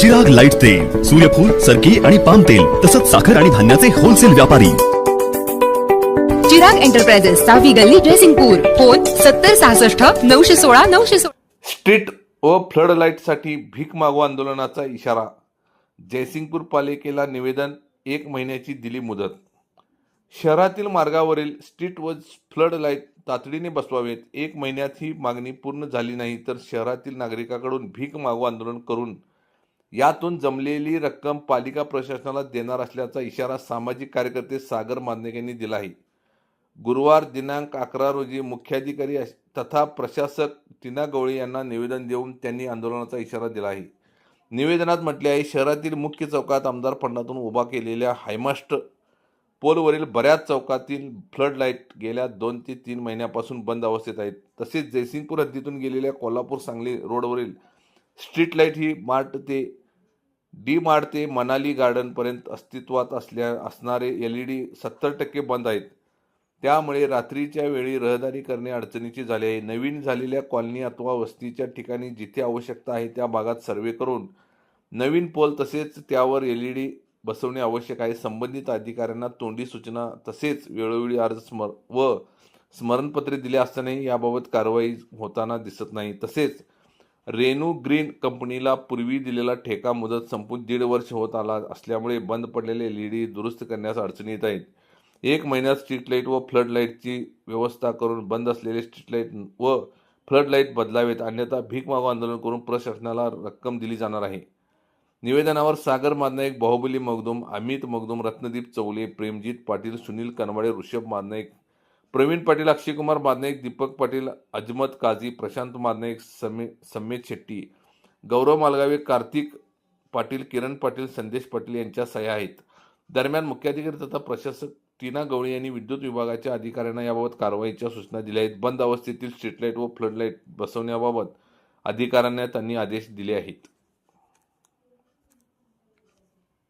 Chirag light तेल सूर्यफूल सरकी आणि पाम तेल तसंच साखर आणि धान्याचे होलसेल व्यापारी. चिराग एंटरप्राइजेस सहावी गल्ली जयसिंगपूर फोन सत्तर सहासष्ट नऊशे सोळा नऊशे सोळा. स्ट्रीट व फ्लड लाईटसाठी भीक मागो आंदोलनाचा इशारा. जयसिंगपूर पालिकेला निवेदन एक महिन्याची दिली मुदत. शहरातील मार्गावरील स्ट्रीट व फ्लड लाइट तातडीने बसवावेत. एक महिन्यात ही मागणी पूर्ण झाली नाही तर शहरातील नागरिकांकडून भीक मागो आंदोलन करून यातून जमलेली रक्कम पालिका प्रशासनाला देणार असल्याचा इशारा सामाजिक कार्यकर्ते सागर मांदे यांनी दिला आहे. गुरुवार दिनांक अकरा रोजी मुख्याधिकारी तथा प्रशासक टीना गवळी यांना निवेदन देऊन त्यांनी आंदोलनाचा इशारा दिला आहे. निवेदनात म्हटले आहे शहरातील मुख्य चौकात आमदार फंडातून उभा केलेल्या हायमास्ट पोलवरील बऱ्याच चौकातील फ्लड लाइट गेल्या दोन ते तीन महिन्यापासून बंद अवस्थेत आहेत. तसेच जयसिंगपूर हद्दीतून गेलेल्या कोल्हापूर सांगली रोडवरील स्ट्रीट लाइट ही मार्ट ते डी मार्ट ते मनाली गार्डनपर्यंत अस्तित्वात असल्या असणारे एल ई डी सत्तर टक्के बंद आहेत. त्यामुळे रात्रीच्या वेळी रहदारी करणे अडचणीची झाली आहे. नवीन झालेल्या कॉलनी अथवा वस्तीच्या ठिकाणी जिथे आवश्यकता आहे त्या भागात सर्वे करून नवीन पोल तसेच त्यावर एल ई डी बसवणे आवश्यक आहे. संबंधित अधिकाऱ्यांना तोंडी सूचना तसेच वेळोवेळी अर्ज स्मर व स्मरणपत्रे दिले असतानाही याबाबत कारवाई होताना दिसत नाही. तसेच रेनू ग्रीन कंपनीला पूर्वी दिलेला ठेका मुदत संपून दीड वर्ष होत आला असल्यामुळे बंद पडलेले लेडी दुरुस्त करण्यास अडचणी येत आहेत. एक महिन्यात स्ट्रीट लाइट व फ्लड लाईटची व्यवस्था करून बंद असलेले स्ट्रीट लाइट व फ्लड लाइट बदलावेत अन्यथा भीक मागो आंदोलन करून प्रशासनाला रक्कम दिली जाणार आहे. निवेदनावर सागर मादनाईक बाहुबली मगदूम अमित मगदुम रत्नदीप चौले प्रेमजीत पाटील सुनील कनवाडे ऋषभ मादनाईक प्रवीण पाटील अक्षयकुमार मादनाईक दीपक पाटील अजमत काझी प्रशांत मादनाईक समे समेत शेट्टी गौरव मालगावे कार्तिक पाटील किरण पाटील संदेश पाटील यांच्या सह्या आहेत. दरम्यान मुख्याधिकारी तथा प्रशासक टीना गवळी यांनी विद्युत विभागाच्या अधिकाऱ्यांना याबाबत कारवाईच्या सूचना दिल्या आहेत. बंद अवस्थेतील स्ट्रीट लाइट व फ्लड लाइट बसवण्याबाबत अधिकाऱ्यांना त्यांनी आदेश दिले आहेत.